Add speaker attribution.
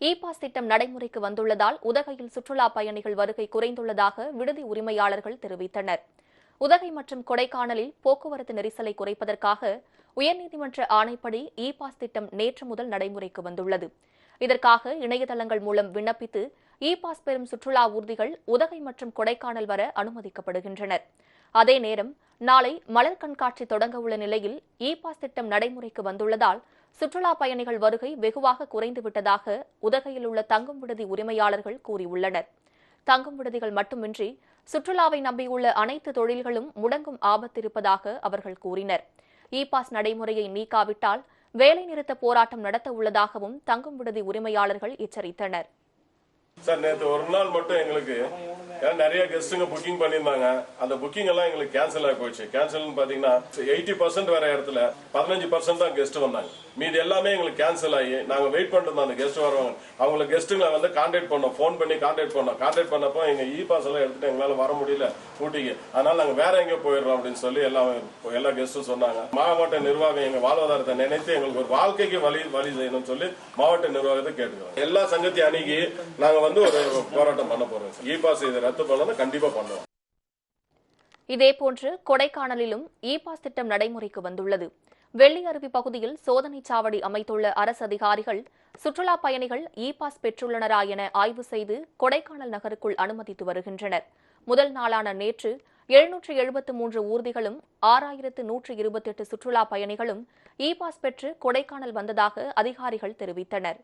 Speaker 1: E pass திட்டம் நடைமுறைக்கு வந்துள்ளதால் உதகையில் சுற்றுலா பயணிகள் வருகை குறைந்துள்ளதாக விடுதி உரிமையாளர்கள் தெரிவித்தனர். உதகை மற்றும் கொடைக்கானலில் போக்குவரத்து நெரிசலை குறைப்பதற்காக உயர்நீதிமன்ற ஆணைப்படி இ பாஸ் திட்டம் நேற்று முதல் நடைமுறைக்கு வந்துள்ளது. இதற்காக இணையதளங்கள் மூலம் விண்ணப்பித்து இ பாஸ் பெறும் சுற்றுலா ஊர்திகள் உதகை மற்றும் கொடைக்கானல் வர அனுமதிக்கப்படுகின்றனர். அதே நேரம் நாளை மலர் கண்காட்சி தொடங்க உள்ள நிலையில் இ பாஸ் திட்டம் நடைமுறைக்கு வந்துள்ளதால் சுற்றுலா பயணிகள் வருகை வெகுவாக குறைந்துவிட்டதாக உதகையில் உள்ள தங்கும் விடுதி உரிமையாளர்கள் கூறியுள்ளனர். தங்கும் விடுதிகள் மட்டுமின்றி சுற்றுலாவை நம்பியுள்ள அனைத்து தொழில்களும் முடங்கும் ஆபத்திருப்பதாக அவர்கள் கூறினர். இ பாஸ் நடைமுறையை நீக்காவிட்டால் வேலைநிறுத்த போராட்டம் நடத்த உள்ளதாகவும் தங்கும் விடுதி உரிமையாளர்கள் எச்சரித்தனர்.
Speaker 2: சார் நேற்று ஒரு நாள் மட்டும் எங்களுக்கு ஏன்னா நிறைய கெஸ்ட்டுங்க புக்கிங் பண்ணியிருந்தாங்க. அந்த புக்கிங் எல்லாம் எங்களுக்கு கேன்சல் ஆகி போச்சு. கேன்சல்னு பாத்தீங்கன்னா எயிட்டி பர்சன்ட் வர இடத்துல பதினஞ்சு பர்சன்ட் தான் கெஸ்ட் வந்தாங்க. மீதி எல்லாமே எங்களுக்கு கேன்சல் ஆகி நாங்க வெயிட் பண்ணிருந்தோம் அந்த கெஸ்ட் வருவாங்க. அவங்கள கெஸ்ட்டுங்களை வந்து கான்டாக்ட் பண்ணோம். ஃபோன் பண்ணி கான்டாக்ட் பண்ணோம். கான்டாக்ட் பண்ணப்போ எங்க இ பாஸ் எல்லாம் எடுத்துட்டு எங்களால வர முடியல ஊட்டிக்கு. அதனால நாங்க வேற எங்க போயிடுறோம் அப்படின்னு சொல்லி எல்லாம் எல்லா கெஸ்ட்டும் சொன்னாங்க. மாவட்ட நிர்வாகம் எங்க வாழ்வாதாரத்தை நினைத்து எங்களுக்கு ஒரு வாழ்க்கைக்கு வழி வழி செய்யணும்னு சொல்லி மாவட்ட நிர்வாகத்தை கேட்டுக்கிறோம். எல்லா சங்கத்தையும் அணுகி நாங்க வந்து ஒரு போராட்டம் பண்ண போறோம். இ பாஸ் இதை ரத்து பண்ணணும் கண்டிப்பா பண்ணுவோம்.
Speaker 1: இதேபோன்று கொடைக்கானலிலும் இ பாஸ் திட்டம் நடைமுறைக்கு வந்துள்ளது. வெள்ளி அருவி பகுதியில் சோதனை சாவடி அமைத்துள்ள அரசு அதிகாரிகள் சுற்றுலா பயணிகள் இ பாஸ் பெற்றுள்ளனரா என ஆய்வு செய்து கொடைக்கானல் நகருக்குள் அனுமதித்து வருகின்றனர். முதல் நாளான நேற்று எழுநூற்று எழுபத்து மூன்று ஊர்திகளும் ஆறாயிரத்து நூற்று இருபத்தெட்டு சுற்றுலா பயணிகளும் இ பாஸ் பெற்று கொடைக்கானல் வந்ததாக அதிகாரிகள் தெரிவித்தனா்